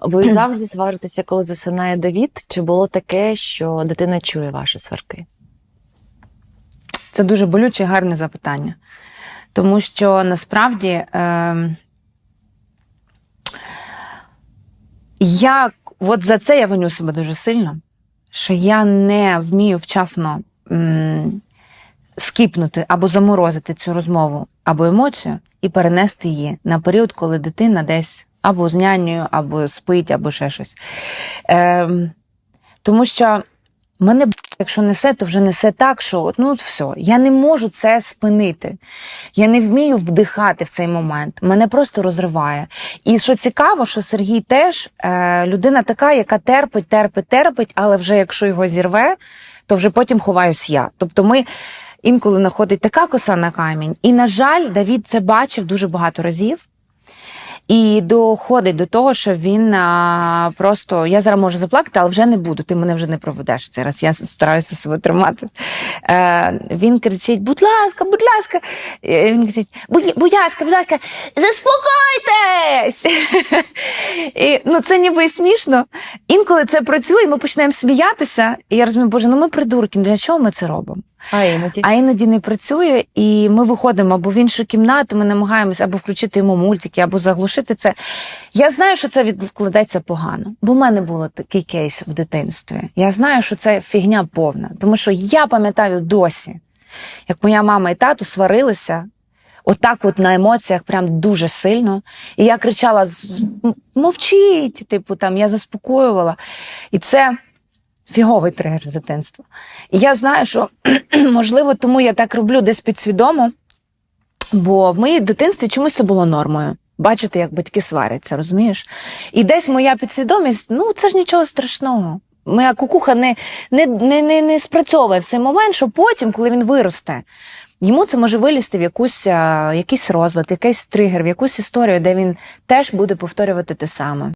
Ви завжди сваритеся, коли засинає Давід? Чи було таке, що дитина чує ваші сварки? Це дуже болюче і гарне запитання. Тому що насправді е, я от за це я виню себе дуже сильно, що я не вмію вчасно м, скіпнути або заморозити цю розмову або емоцію і перенести її на період, коли дитина десь або з нянею, або спить, або ще щось. Е, тому що мене, якщо несе, то вже несе так, що от, ну от все, я не можу це спинити. Я не вмію вдихати в цей момент. Мене просто розриває. І що цікаво, що Сергій теж е, людина така, яка терпить, терпить, терпить, але вже якщо його зірве, то вже потім ховаюсь я. Тобто ми. Інколи находить така коса на камінь. І, на жаль, Давід це бачив дуже багато разів. І доходить до того, що він а, просто я зараз можу заплакати, але вже не буду. Ти мене вже не проведеш в цей раз. Я стараюся себе тримати. Е, він кричить: будь ласка, будь ласка. Е, Він кричить: будь, ласка, будь ласка, заспокойтесь! і, ну, це ніби і смішно. Інколи це працює, ми почнемо сміятися, і я розумію, боже, ну ми придурки, для чого ми це робимо? А іноді? А іноді не працює, і ми виходимо або в іншу кімнату, ми намагаємося або включити йому мультики, або заглушити це. Я знаю, що це відкладається погано, бо в мене був такий кейс в дитинстві. Я знаю, що це фігня повна, тому що я пам'ятаю досі, як моя мама і тато сварилися. Отак, от на емоціях, прям дуже сильно. І я кричала: мовчіть, типу, там я заспокоювала. І це фіговий тригер з дитинства. І я знаю, що можливо, тому я так роблю десь підсвідомо, бо в моїй дитинстві чомусь це було нормою. Бачити, як батьки сваряться, розумієш? І десь моя підсвідомість, ну це ж нічого страшного. Моя кукуха не, не, не, не, не спрацьовує в цей момент, що потім, коли він виросте, йому це може вилізти в якусь, якийсь розлад, якийсь тригер, в якусь історію, де він теж буде повторювати те саме.